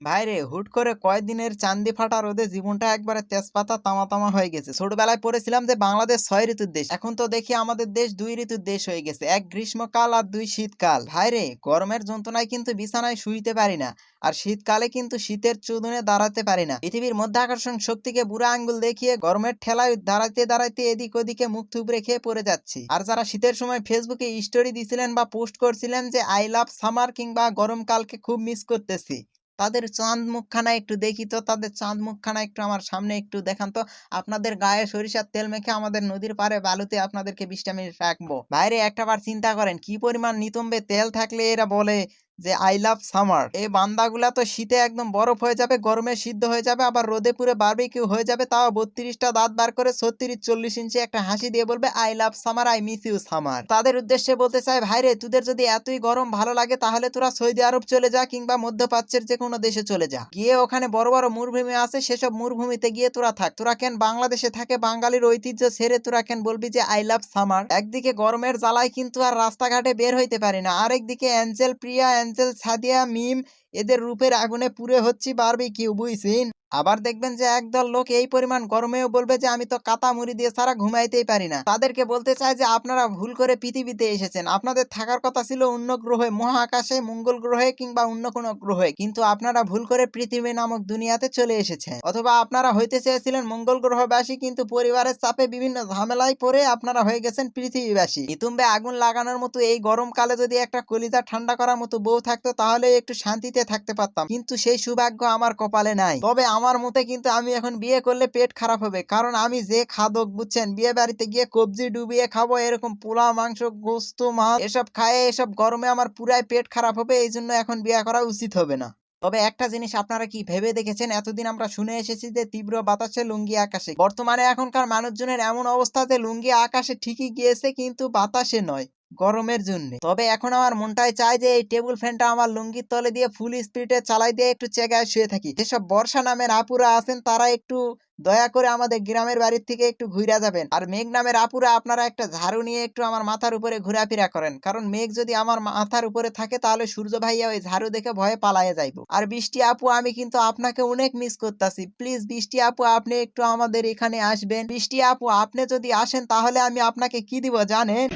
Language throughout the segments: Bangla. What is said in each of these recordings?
ভাইরে হুট করে কয়দিনের চান্দি ফাটা রোদে জীবনটা একবারে তেজপাতা তামা তামা হয়ে গেছে। ছোটবেলায় পড়েছিলাম যে বাংলাদেশ ছয় ঋতুর দেশ, এখন তো দেখি আমাদের দেশ দুই ঋতুর দেশ হয়ে গেছে, এক গ্রীষ্মকাল আর দুই শীতকাল। ভাইরে গরমের যন্ত্রণায় কিন্তু বিছানায় শুইতে পারি না, আর শীতকালে কিন্তু শীতের চুদনে দাঁড়াতে পারি না। পৃথিবীর মধ্যাকর্ষণ শক্তিকে বুড়া আঙ্গুল দেখিয়ে গরমের ঠেলায় দাঁড়াইতে দাঁড়াইতে এদিক ওদিকে মুখ থুবড়ে খেয়ে পড়ে যাচ্ছি। আর যারা শীতের সময় ফেসবুকে স্টোরি দিছিলেন বা পোস্ট করছিলেন যে আই লাভ সামার কিংবা, গরমকালকে খুব মিস করতেছি। তাদের চাঁদ মুখখানা একটু দেখি তো, তাদের চাঁদ মুখখানা একটু আমার সামনে একটু দেখান তো। আপনাদের গায়ে সরিষার তেল মেখে আমাদের নদীর পারে বালুতে আপনাদেরকে বিশটা মিনিট রাখব। বাইরে একটা বার চিন্তা করেন, কি পরিমাণ নিতম্বে তেল থাকলে এরা বলে যে আই লাভ সামার এই বান্দাগুলা তো শীতে একদম বরফ হয়ে যাবে, গরমে সিদ্ধ হয়ে যাবে, আবার রোদে পুরে বারবিকিউ হয়ে যাবে, তাও বত্রিশটা দাঁত বার করে ছত্রিশ, চল্লিশ ইঞ্চি একটা হাসি দিয়ে বলবে I love summer I miss you summer তাদের উদ্দেশ্যে বলতে চাই ভাইরে তোদের যদি এতই গরম ভালো লাগে, তাহলে তোরা সৌদি আরব চলে যা কিংবা মধ্যপ্রাচ্যের যে কোনো দেশে চলে যা। গিয়ে ওখানে বড় বড় মরুভূমি আছে, সেসব মরুভূমিতে গিয়ে তোরা থাক। তোরা কেন বাংলাদেশে থাকে, বাঙালির ঐতিহ্য ছেড়ে তোরা কেন বলবি যে আই লাভ সামার একদিকে গরমের জ্বালায় কিন্তু আর রাস্তাঘাটে বের হইতে পারি না, আরেকদিকে অ্যাঞ্জেল, প্রিয়া অ্যাঞ্জেল সাদিয়া মিম এদের রূপের আগুনে পুড়ে হচ্ছি বারবিকিউ বুঝছিন? আবার দেখবেন যে একদল লোক এই পরিমাণ গরমেও বলবে যে আমি তো কাতা মুড়ি দিয়ে ছাড়া ঘুমাইতেই পারি না। তাদেরকে বলতে চাই যে আপনারা ভুল করে পৃথিবীতে এসেছেন। আপনাদের থাকার কথা ছিল অন্য গ্রহে, মহাকাশে, মঙ্গল গ্রহে কিংবা অন্য কোনো গ্রহে। কিন্তু আপনারা ভুল করে পৃথিবী নামক দুনিয়াতে চলে এসেছেন। অথবা আপনারা হইতে চেয়েছিলেন মঙ্গল গ্রহবাসী, কিন্তু পরিবারের চাপে বিভিন্ন ঝামেলায় পড়ে আপনারা হয়ে গেছেন পৃথিবীবাসী। ইতুম্বে আগুন লাগানোর মতো এই গরমকালে যদি একটা কলিজা ঠান্ডা করার মতো বউ থাকতো, তাহলে একটু শান্তিতে থাকতে পারতাম। কিন্তু সেই সৌভাগ্য আমার কপালে নাই। তবে আমার মতে কিন্তু আমি এখন বিয়ে করলে পেট খারাপ হবে। কারণ আমি যে খাদক, বুঝছেন? বিয়ে বাড়িতে গিয়ে কবজি ডুবিয়ে খাব, এরকম পোলা, মাংস, গোস্ত, মাছ, এসব খায়ে এসব গরমে আমার পুরাই পেট খারাপ হবে, এই জন্য এখন বিয়ে করা উচিত হবে না। তবে একটা জিনিস আপনারা কি ভেবে দেখেছেন? এতদিন আমরা শুনে এসেছি যে তীব্র বাতাসে লুঙ্গি আকাশে। বর্তমানে এখনকার মানুষজনের এমন অবস্থা যে লুঙ্গি আকাশে ঠিকই গিয়েছে, কিন্তু বাতাসে নয়। গরমের জন্য। তবে এখন আমার মনটাই চায় যে এই টেবিল ফ্যানটা আমার লুঙ্গির তলে দিয়ে ফুল স্পিডে চালাই দিয়ে একটু চেগায় শুয়ে থাকি। যেসব বর্ষা নামের আপুরা আছেন, তারা একটু দয়া করে আমাদের গ্রামের বাড়ির থেকে একটু ঘুরে যাবেন। আর মেঘ নামের আপুরা আপনারা একটা ঝাড়ু নিয়ে একটু আমার মাথার উপরে ঘোরাফেরা করেন। কারণ মেঘ যদি আমার মাথার উপরে থাকে, তাহলে সূর্য ভাইয়া ওই ঝাড়ু দেখে ভয়ে পালাইয়া যাইবো। আর বৃষ্টি আপু, আমি কিন্তু আপনাকে অনেক মিস করতেছি। প্লিজ বৃষ্টি আপু, আপনি একটু আমাদের এখানে আসবেন। বৃষ্টি আপু, আপনি যদি আসেন, তাহলে আমি আপনাকে কি দিব জানেন?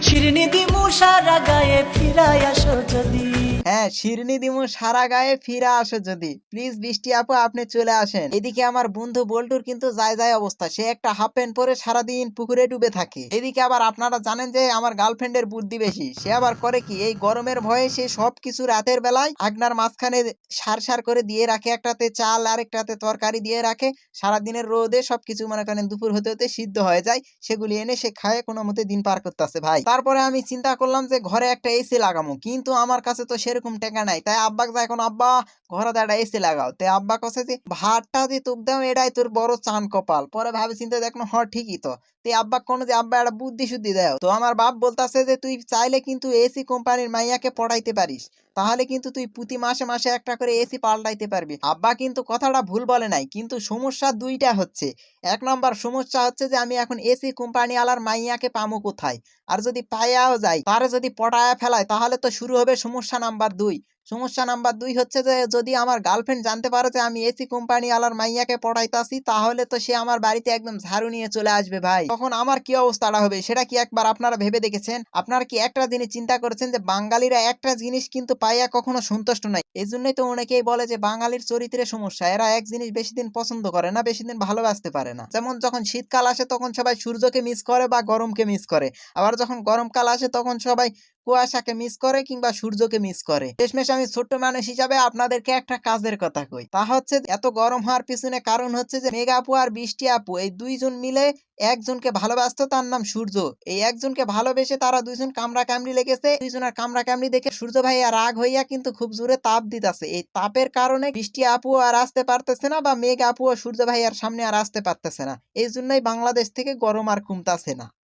গায়ে যদি। হ্যাঁ শিরনি দিমু সারা গায়ে ফিরে আসো যদি। প্লিজ বৃষ্টি আপু, আপনি চলে আসেন। এদিকে আমার বন্ধু বল্টুর কিন্তু যায় যায় অবস্থা। সে একটা হাফ প্যান্ট পরে সারাদিন পুকুরে ডুবে থাকে। এদিকে আবার আপনারা জানেন যে আমার গার্লফ্রেন্ডের বুদ্ধি বেশি। সে আবার করে কি, এই গরমের ভয়ে সে সবকিছু রাতের বেলায় আগনার মাঝখানে সার সার করে দিয়ে রাখে। একটাতে চাল, আরেকটাতে তরকারি দিয়ে রাখে। সারাদিনের রোদে সবকিছু মনে করেন দুপুর হতে হতে সিদ্ধ হয়ে যায়। সেগুলি এনে সে খায়, কোনো মতে দিন পার করতেছে। ভাই, তারপরে আমি চিন্তা করলাম যে ঘরে একটা এসি লাগামো। কিন্তু আমার কাছে তো সেরকম টেকা নাই। তাই আব্বাকে যাই এখন, আব্বা, ঘরে একটা এসি লাগাও। তাই আব্বা কছে যে, ভাতটা যে তুক দাও, এটাই তোর বড় চান কপাল। পরে ভাবে চিন্তা দেখল, হ, ঠিকই তো। আব্বা যে, আব্বা, একটা বুদ্ধি শুদ্ধি তো আমার বাপ বলতাছে যে, তুই চাইলে কিন্তু এসি কোম্পানির মাইয়াকে পড়াইতে পারিস। তাহলে কিন্তু তুই প্রতি মাসে মাসে একটা করে এসি পাল্টাইতে পারবি। আব্বা কিন্তু কথাটা ভুল বলে নাই, কিন্তু সমস্যা দুইটা হচ্ছে। এক নম্বর সমস্যা হচ্ছে যে, আমি এখন এসি কোম্পানি আলার মাইয়াকে পামু কোথায়? আর যদি পাইয়াও যাই তারে যদি পটায়া ফেলায়, তাহলে তো শুরু হবে সমস্যা নাম্বার দুই সমস্যা নাম্বার দুই হচ্ছে যে, যদি আমার গার্লফ্রেন্ড জানতে পারে যে আমি এসি কোম্পানি আলার মাইয়াকে পড়াইতাছি, তাহলে তো সে আমার বাড়িতে একদম ঝাড়ু নিয়ে চলে আসবে ভাই। তখন আমার কি অবস্থাটা হবে? সেটা কি একবার আপনারা ভেবে দেখেছেন? আপনারা কি একটা জিনিস চিন্তা করেছেন যে, বাঙালিরা একটা জিনিস কিন্তু পাইয়া কখনো সন্তুষ্ট নয় এই জন্যই তো অনেকেই বলে যে, বাঙালির চরিত্রে সমস্যা। এরা এক জিনিস বেশি দিন পছন্দ করে না, বেশি দিন ভালোবাসতে পারে না। যেমন যখন শীতকাল আসে, তখন সবাই সূর্যকে মিস করে বা গরমকে মিস করে। আবার যখন গরমকাল আসে, তখন সবাই কুয়াশাকে মিস করে কিংবা সূর্যকে মিস করে। শেষমেশ আমি ছোট্ট মানুষ হিসাবে আপনাদেরকে একটা কাজের কথা কই। তা হচ্ছে এত গরম হওয়ার পিছনে কারণ হচ্ছে যে মেঘা আপু আর বৃষ্টি আপু, এই দুইজন মিলে একজনকে ভালোবাসতো, তার নাম সূর্য। এই একজনকে ভালোবেসে তারা দুইজন কামড়া কামড়ি লেগেছে। দুইজনের কামড়া কামড়ি দেখে সূর্য ভাইয়া রাগ হইয়া কিন্তু খুব জোরে তাপ দিতেছে। এই তাপের কারণে বৃষ্টি আপু আর আসতে পারতেছে না বা মেঘ আপু ও সূর্য ভাইয়ার সামনে আর আসতে পারতেছে না। এই জন্যই বাংলাদেশ থেকে গরম আর কমতাছে না।